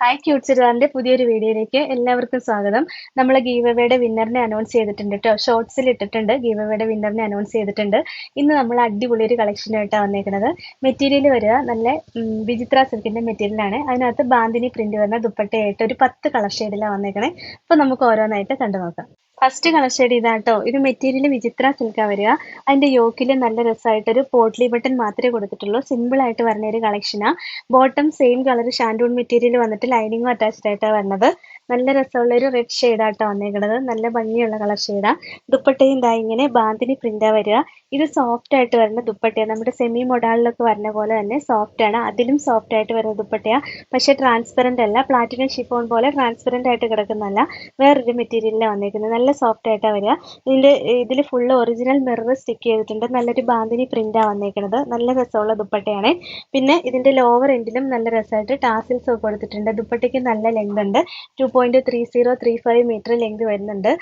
Hi cute ചുരിദാറിന്റെ പുതിയൊരു വീഡിയോയിലേക്ക് എല്ലാവർക്കും സ്വാഗതം. നമ്മൾ ഗീവവേയുടെ വിന്നറിനെ അനൗൺസ് ചെയ്തിട്ടുണ്ട് കേട്ടോ ഷോർട്സിൽ ഇട്ടിട്ടുണ്ട്. ഗീവവേയുടെ വിന്നറിനെ അനൗൺസ് ചെയ്തിട്ടുണ്ട്. ഇന്ന് നമ്മൾ അടിപൊളി ഒരു കളക്ഷനായിട്ടാണ് വന്നേക്കുന്നത് മെറ്റീരിയൽ വരിക. നല്ല വിചിത്ര സിൽക്കിന്റെ മെറ്റീരിയലാണ് അതിനകത്ത് ബാന്തിനി പ്രിന്റ് വരുന്ന ദുപ്പട്ടയായിട്ട് ഒരു പത്ത് കളർ ഷെയ്ഡിലാണ് വന്നേക്കണേ. അപ്പോൾ നമുക്ക് ഓരോന്നായിട്ട് കണ്ടു നോക്കാം ഫസ്റ്റ് കളർ ഷെയ്ഡ് ഇതാട്ടോ. ഇത് മെറ്റീരിയൽ വിചിത്ര സിൽക്കാ വരിക. അതിന്റെ യോക്കിൽ നല്ല രസമായിട്ടൊരു പോട്ട്ലി ബട്ടൺ മാത്രമേ കൊടുത്തിട്ടുള്ളൂ. സിമ്പിൾ ആയിട്ട് വരുന്ന ഒരു കളക്ഷനാ bottom same colour shantoon material വന്നിട്ട് ലൈനിങ്ങും അറ്റാച്ച്ഡ് ആയിട്ടാണ് വരുന്നത് നല്ല രസമുള്ള ഒരു റെഡ് ഷെയ്ഡാട്ടോ വന്നേക്കുന്നത് നല്ല ഭംഗിയുള്ള കളർ ഷെയ്ഡാ ദുപ്പട്ടയും ഇതാ ഇങ്ങനെ ബാന്തിനി പ്രിന്റാ വരിക. ഇത് സോഫ്റ്റ് ആയിട്ട് വരുന്ന ദുപ്പട്ടയാണ്. നമ്മുടെ സെമി മൊഡാളിലൊക്കെ വരുന്ന പോലെ തന്നെ സോഫ്റ്റ് ആണ്. അതിലും സോഫ്റ്റ് ആയിട്ട് വരുന്ന ദുപ്പട്ടയാ. പക്ഷെ ട്രാൻസ്പെറന്റ് അല്ല. പ്ലാറ്റിനം ഷിഫോൺ പോലെ ട്രാൻസ്പെറന്റ് ആയിട്ട് കിടക്കുന്നതല്ല. വേറൊരു മെറ്റീരിയലിലാണ് വന്നേക്കുന്നത്. നല്ല സോഫ്റ്റ് ആയിട്ടാണ് വരിക. ഇതിന്റെ ഇതിൽ ഫുള്ള് ഒറിജിനൽ മിറർ സ്റ്റിക്ക് ചെയ്തിട്ടുണ്ട്. നല്ലൊരു ബാന്തിനി പ്രിന്റാ വന്നേക്കുന്നത് നല്ല രസമുള്ള ദുപ്പട്ടയാണ്. പിന്നെ ഇതിന്റെ ലോവർ എൻഡിലും നല്ല രസമായിട്ട് ടാസിൽസ് ഒക്കെ കൊടുത്തിട്ടുണ്ട്. ദുപ്പട്ടയ്ക്ക് നല്ല ലെങ്ത് ഉണ്ട്. Two point three zero three five metre length വരുന്നുണ്ട്.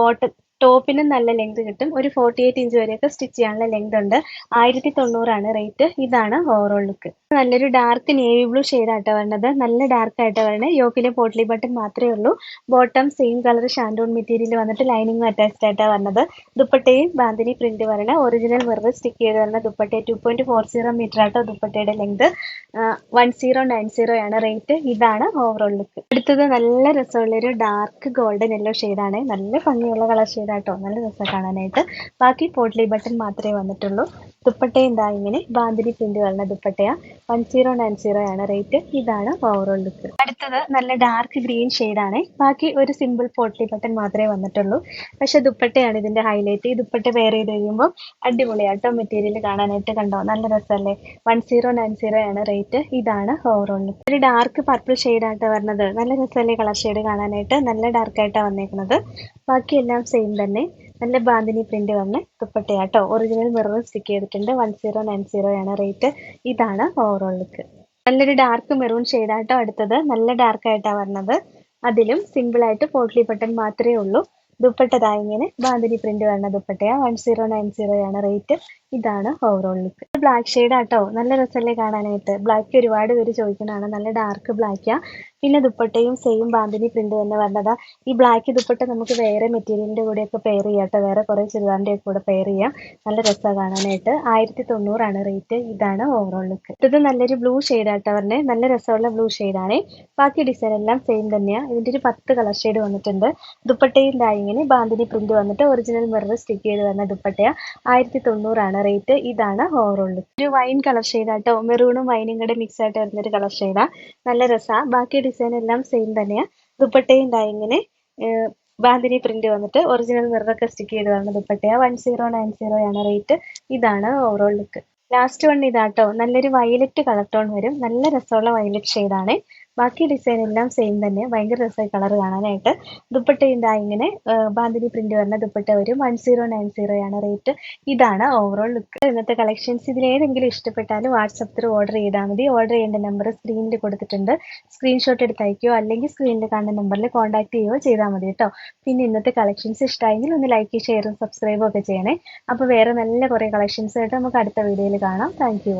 ബോട്ടം ടോപ്പിനും നല്ല ലെങ്ത് കിട്ടും. ഒരു ഫോർട്ടി എയ്റ്റ് ഇഞ്ച് വരെയൊക്കെ സ്റ്റിച്ച് ചെയ്യാനുള്ള ലെങ്ത് ഉണ്ട്. ആയിരത്തി തൊണ്ണൂറാണ് റേറ്റ്. ഇതാണ് ഓവറോൾ ലുക്ക് നല്ലൊരു ഡാർക്ക് നേവി ബ്ലൂ ഷെയ്ഡാട്ടോ വരണത്. നല്ല ഡാർക്ക് ആയിട്ട് വരണത് യോക്കിലെ പോട്ട്ലി ബട്ടൺ മാത്രമേ ഉള്ളൂ. Bottom same colour shantoon material വന്നിട്ട് ലൈനിങ് അറ്റാച്ച്ഡ് ആയിട്ടാണ് വരണത്. ദുപ്പട്ടയും ബാന്തിനി പ്രിന്റ് വരണ. ഒറിജിനൽ മിറർ സ്റ്റിക്ക് ചെയ്ത് വരുന്ന dupatta. Two point four zero metre ആട്ടോ ദുപ്പട്ടയുടെ length one zero nine zero ആണ് റേറ്റ് ഇതാണ് ഓവറോൾ ലുക്ക് അടുത്തത് നല്ല രസമുള്ള ഒരു ഡാർക്ക് ഗോൾഡൻ യെല്ലോ ഷെയ്ഡാണ് നല്ല ഭംഗിയുള്ള കളർ ഷെയ്ഡ് കേട്ടോ നല്ല രസമാണ് കാണാനായിട്ട്. ബാക്കി പോട്ട്ലി ബട്ടൺ മാത്രമേ വന്നിട്ടുള്ളൂ. ദുപ്പട്ടയും എന്താ ഇങ്ങനെ? ബാന്തിരി പ്രിന്റ് വരുന്ന ദുപ്പട്ടയാ. വൺ സീറോ നയൻ സീറോ ആണ് റേറ്റ് ഇതാണ് ഓവറോൾ ലുക്ക് അടുത്തത് നല്ല ഡാർക്ക് ഗ്രീൻ ആണ്. ബാക്കി ഒരു സിമ്പിൾ പോട്ടി ബട്ടൺ മാത്രമേ വന്നിട്ടുള്ളൂ. പക്ഷെ ദുപ്പട്ടയാണ് ഇതിന്റെ ഹൈലൈറ്റ് ഈ ദുപ്പട്ട വെയർ ചെയ്ത് കഴിയുമ്പോൾ അടിപൊളിയാട്ടോ മെറ്റീരിയൽ കാണാനായിട്ട് കണ്ടോ? നല്ല രസമല്ലേ വൺ സീറോ നയൻ സീറോ ആണ് റേറ്റ് ഇതാണ് ഓവറോൾ ഒരു ഡാർക്ക് പർപ്പിൾ ആയിട്ട് വരുന്നത്. നല്ല രസമല്ലേ കളർ ഷെയ്ഡ് കാണാനായിട്ട്? നല്ല ഡാർക്ക് ആയിട്ടാണ് വന്നേക്കുന്നത്. ബാക്കി എല്ലാം സെയിം തന്നെ. നല്ല ബാന്തിനി പ്രിന്റ് വന്ന് ദുപ്പട്ടയാട്ടോ ഒറിജിനൽ മിറർ സ്റ്റിക്ക് ചെയ്തിട്ടുണ്ട്. വൺ സീറോ നയൻ സീറോ ആണ് റേറ്റ് ഇതാണ് ഓവറോൾ ലുക്ക് നല്ലൊരു ഡാർക്ക് മെറൂൺ ഷെയ്ഡാട്ടോ അടുത്തത്. നല്ല ഡാർക്ക് ആയിട്ടാണ് വരുന്നത് അതിലും സിമ്പിൾ ആയിട്ട് പോട്ട്ലി ബട്ടൺ മാത്രമേ ഉള്ളൂ. ദുപ്പട്ട ഇങ്ങനെ ബാന്തിനി പ്രിന്റ് വരുന്ന ദുപ്പട്ടയാ. വൺ സീറോ നയൻ സീറോ ആണ് റേറ്റ് ഇതാണ് ഓവറോൾ ലുക്ക് ബ്ലാക്ക് ഷെയ്ഡ് ആട്ടോ? നല്ല രസമല്ലേ കാണാനായിട്ട്? ബ്ലാക്ക് ഒരുപാട് പേര് ചോദിക്കുന്നതാണ് നല്ല ഡാർക്ക് ബ്ലാക്കാ പിന്നെ ദുപ്പട്ടയും സെയിം ബാന്തിനി പ്രിന്റ് തന്നെ വരണതാ ഈ ബ്ലാക്ക് ദുപ്പട്ട നമുക്ക് വേറെ മെറ്റീരിയലിന്റെ കൂടെയൊക്കെ പെയർ ചെയ്യാം കേട്ടോ വേറെ കുറെ ചുരിദാറിന്റെ ഒക്കെ കൂടെ പെയർ ചെയ്യാം. നല്ല രസമാണ് കാണാനായിട്ട്. ആയിരത്തി തൊണ്ണൂറാണ് റേറ്റ് ഇതാണ് ഓവറോൾ ലുക്ക് ഇത് നല്ലൊരു ബ്ലൂ ഷെയ്ഡ് ആട്ടോ പറഞ്ഞേ. നല്ല രസമുള്ള ബ്ലൂ ആണ്. ബാക്കി ഡിസൈൻ എല്ലാം സെയിം തന്നെയാണ് ഇതിന്റെ ഒരു പത്ത് കളർ ഷെയ്ഡ് വന്നിട്ടുണ്ട്. ദുപ്പട്ടയും ഇങ്ങനെ ബാന്തിനി പ്രിന്റ് വന്നിട്ട് ഒറിജിനൽ മിറർ സ്റ്റിക്ക് ചെയ്ത് വന്ന ദുപ്പട്ടയാണ് ആയിരത്തി തൊണ്ണൂറാണ് റേറ്റ് ഇതാണ് ഓവറോൾ ഒരു വൈൻ കളർ ഷെയ്ഡാട്ടോ മെറൂണും വൈനും കൂടെ മിക്സ് ആയിട്ട് വരുന്നൊരു കളർ ഷെയ്ഡാ നല്ല രസാ. ബാക്കി ഡിസൈൻ എല്ലാം സെയിം തന്നെയാ. ദുപ്പട്ടയും ഇതാ ഇങ്ങനെ ബാന്തിനി പ്രിന്റ് വന്നിട്ട് ഒറിജിനൽ മിററൊക്കെ സ്റ്റിക്ക് ചെയ്ത് ദുപ്പട്ടയ ദുപ്പട്ടയാ വൺ സീറോ നയൻ സീറോ ആണ് റേറ്റ് ഇതാണ് ഓവറോൾ ലുക്ക് ലാസ്റ്റ് വൺ ഇതാട്ടോ. നല്ലൊരു വയലറ്റ് കളർ ടോൺ വരും. നല്ല രസമുള്ള വയലറ്റ് ഷെയ്ഡാണ് ബാക്കി ഡിസൈൻ എല്ലാം സെയിം തന്നെ. ഭയങ്കര രസമായി കളർ കാണാനായിട്ട്. ദുപ്പട്ടയുണ്ട് ഇങ്ങനെ. ബാന്തിനി പ്രിന്റ് വരുന്ന ദുപ്പട്ട വരും വൺ സീറോ നയൻ സീറോ ആണ് റേറ്റ് ഇതാണ് ഓവറോൾ ലുക്ക് ഇന്നത്തെ കളക്ഷൻസ് ഇതിൽ ഏതെങ്കിലും ഇഷ്ടപ്പെട്ടാലും വാട്സപ്പ് ത്രൂ ഓർഡർ ചെയ്താൽ മതി. ഓർഡർ ചെയ്യേണ്ട നമ്പർ സ്ക്രീനിൽ കൊടുത്തിട്ടുണ്ട്. സ്ക്രീൻഷോട്ട് എടുത്ത് അല്ലെങ്കിൽ സ്ക്രീനിൽ കാണുന്ന നമ്പറിൽ കോൺടാക്ട് ചെയ്യുകയോ ചെയ്താൽ മതി കേട്ടോ. പിന്നെ ഇന്നത്തെ കളക്ഷൻസ് ഇഷ്ടമായെങ്കിൽ ഒന്ന് ലൈക്ക് ഷെയറും സബ്സ്ക്രൈബും ഒക്കെ ചെയ്യണേ. അപ്പോൾ വേറെ നല്ല കുറേ കളക്ഷൻസ് ആയിട്ട് നമുക്ക് അടുത്ത വീഡിയോയിൽ കാണാം. താങ്ക്